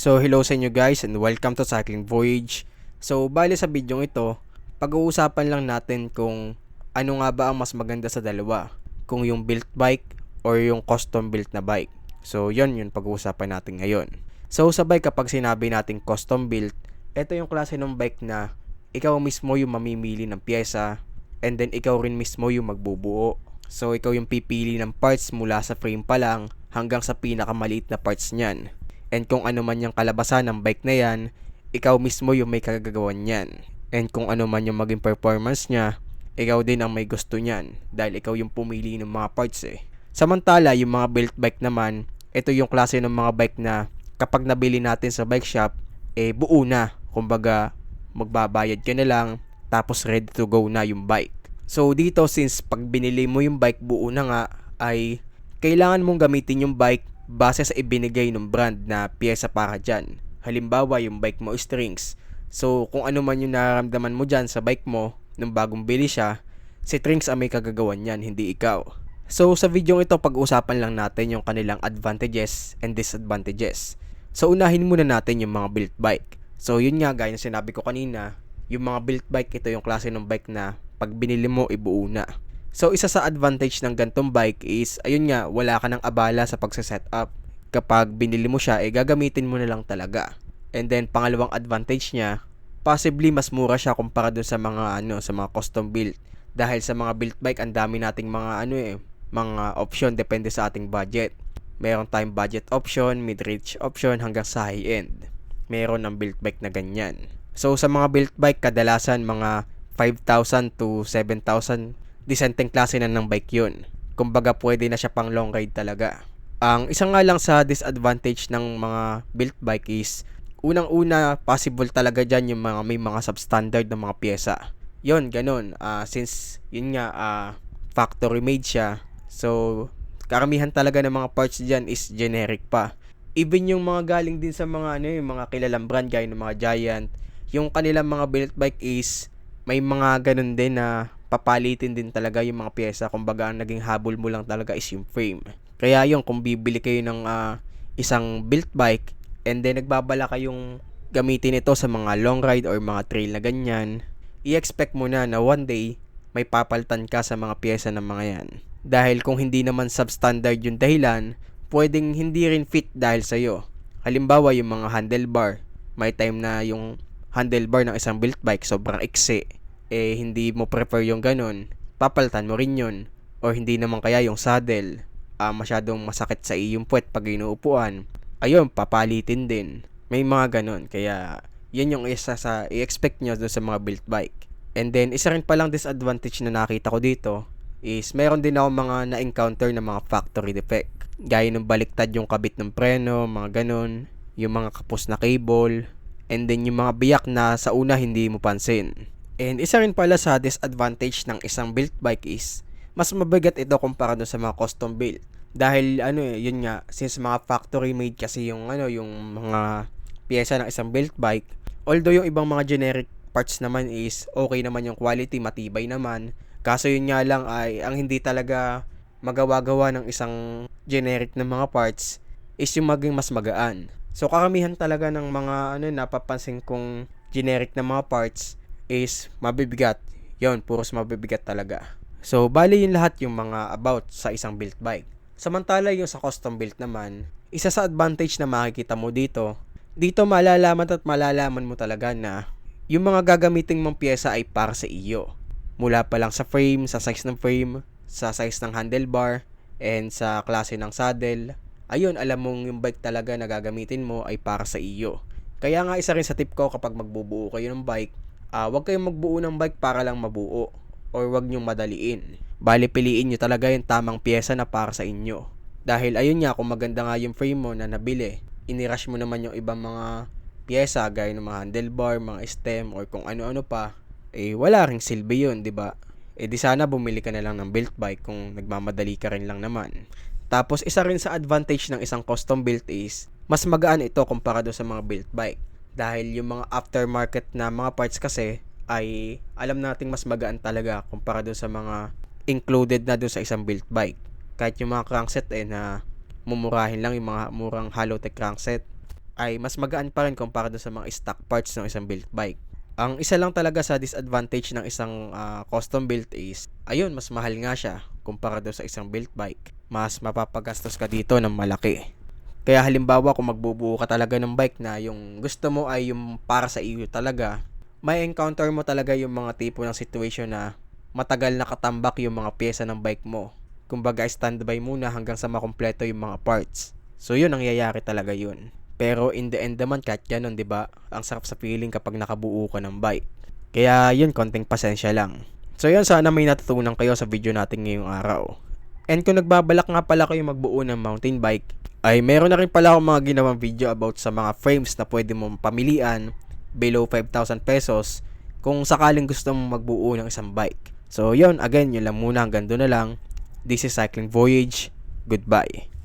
So hello sa inyo guys and welcome to Cycling Voyage. So bali sa video ito, pag-uusapan lang natin kung ano nga ba ang mas maganda sa dalawa. Kung yung built bike or yung custom built na bike. So yon yung pag-uusapan natin ngayon. So sa bike kapag sinabi natin custom built, ito yung klase ng bike na ikaw mismo yung mamimili ng pyesa and then ikaw rin mismo yung magbubuo. So ikaw yung pipili ng parts mula sa frame pa lang hanggang sa pinakamaliit na parts niyan. And kung ano man yung kalabasan ng bike na yan, ikaw mismo yung may kagagawan niyan. And kung ano man yung maging performance niya, ikaw din ang may gusto niyan dahil ikaw yung pumili ng mga parts eh. Samantala, yung mga built bike naman, ito yung klase ng mga bike na kapag nabili natin sa bike shop, eh buo na. Kumbaga, magbabayad ka na lang, tapos ready to go na yung bike. So dito since pag binili mo yung bike buo na nga ay kailangan mong gamitin yung bike base sa ibinigay ng brand na pyesa para dyan. Halimbawa yung bike mo strings. So kung ano man yung nararamdaman mo dyan sa bike mo nung bagong bili siya, si Trinks ang may kagagawan yan, hindi ikaw. So sa video ito pag-usapan lang natin yung kanilang advantages and disadvantages. So unahin muna natin yung mga built bike. So yun nga gaya na sinabi ko kanina, yung mga built bike ito yung klase ng bike na pag binili mo ibuo na. So isa sa advantage ng gantong bike is ayun nga wala ka ng abala sa pagse-set up. Kapag binili mo siya eh gagamitin mo na lang talaga. And then pangalawang advantage niya, possibly mas mura siya kumpara dun sa mga ano sa mga custom built. Dahil sa mga built bike ang dami nating mga ano eh mga option depende sa ating budget. Meron tayong budget option, mid-range option hanggang sa high-end. Meron ng built bike na ganyan. So sa mga built bike kadalasan mga 5,000 to 7,000 disenteng klase na ng bike yun. Kumbaga pwede na siya pang long ride talaga. Ang isa nga lang sa disadvantage ng mga built bike is unang-una possible talaga dyan yung mga may mga substandard na mga pyesa. Yon ganun. Uh, since yun nga uh, factory made siya. So karamihan talaga ng mga parts dyan is generic pa. Even yung mga galing din sa mga ano yung mga kilalang brand gaya ng mga Giant, yung kanilang mga built bike is may mga ganun din na papalitin din talaga yung mga pyesa. Kumbaga, ang naging habol mo lang talaga is yung frame. Kaya yung kung bibili kayo ng uh, isang built bike and then nagbabala kayong gamitin ito sa mga long ride or mga trail na ganyan, i-expect mo na na one day may papaltan ka sa mga pyesa ng mga yan. Dahil kung hindi naman substandard yung dahilan, pwedeng hindi rin fit dahil sa'yo. Halimbawa yung mga handlebar, may time na yung handlebar ng isang built bike sobrang iksi eh hindi mo prefer yung ganun, papalitan mo rin yun. Or hindi naman kaya yung saddle, uh, masyadong masakit sa iyong puwet pag inuupuan. Ayun, papalitin din. May mga ganun. Kaya, yan yung isa sa i-expect nyo doon sa mga built bike. And then, isa rin palang disadvantage na nakita ko dito is meron din ako mga na-encounter na mga factory defect. Gaya ng baliktad yung kabit ng preno, mga ganun. Yung mga kapos na cable. And then yung mga biyak na sa una hindi mo pansin. And isa rin pala sa disadvantage ng isang built bike is mas mabigat ito kumpara sa mga custom built. Dahil ano eh, yun nga, since mga factory made kasi yung ano, yung mga piyesa ng isang built bike, although yung ibang mga generic parts naman is okay naman yung quality, matibay naman. Kaso yun nga lang ay ang hindi talaga magawa-gawa ng isang generic na mga parts is yung maging mas magaan. So karamihan talaga ng mga ano napapansin kong generic na mga parts is mabibigat. Yon, puros mabibigat talaga. So, bali yung lahat yung mga about sa isang built bike. Samantala yung sa custom built naman, isa sa advantage na makikita mo dito, dito malalaman at malalaman mo talaga na yung mga gagamitin mong pyesa ay para sa iyo. Mula pa lang sa frame, sa size ng frame, sa size ng handlebar, and sa klase ng saddle. Ayun, alam mong yung bike talaga na gagamitin mo ay para sa iyo. Kaya nga isa rin sa tip ko kapag magbubuo kayo ng bike, uh, wag kayong magbuo ng bike para lang mabuo or wag nyong madaliin. Bali piliin nyo talaga yung tamang pyesa na para sa inyo. Dahil ayun nga, kung maganda nga yung frame mo na nabili, inirush mo naman yung ibang mga pyesa gaya ng mga handlebar, mga stem, or kung ano-ano pa, eh wala ring silbi yun, di ba? Eh di sana bumili ka na lang ng built bike kung nagmamadali ka rin lang naman. Tapos isa rin sa advantage ng isang custom built is, mas magaan ito kumpara do sa mga built bike. Dahil yung mga aftermarket na mga parts kasi ay alam nating mas magaan talaga kumpara doon sa mga included na doon sa isang built bike. Kahit yung mga crankset eh na mumurahin lang yung mga murang Halotech crankset ay mas magaan pa rin kumpara dun sa mga stock parts ng isang built bike. Ang isa lang talaga sa disadvantage ng isang ah, custom built is, ayun, mas mahal nga siya kumpara doon sa isang built bike. Mas mapapagastos ka dito ng malaki. Kaya halimbawa kung magbubuo ka talaga ng bike na yung gusto mo ay yung para sa iyo talaga, may encounter mo talaga yung mga tipo ng situation na matagal nakatambak yung mga pyesa ng bike mo. Kumbaga standby muna hanggang sa makumpleto yung mga parts. So yun ang nangyayari talaga yun. Pero in the end naman kahit ganun, 'di ba? Ang sarap sa feeling kapag nakabuo ka ng bike. Kaya yun, konting pasensya lang. So yun, sana may natutunan kayo sa video natin ngayong araw. And kung nagbabalak nga pala kayo magbuo ng mountain bike, ay meron na rin pala akong mga ginawang video about sa mga frames na pwede mong pamilian below 5,000 pesos kung sakaling gusto mong magbuo ng isang bike. So yun, again, yun lang muna hanggang doon na lang. This is Cycling Voyage. Goodbye.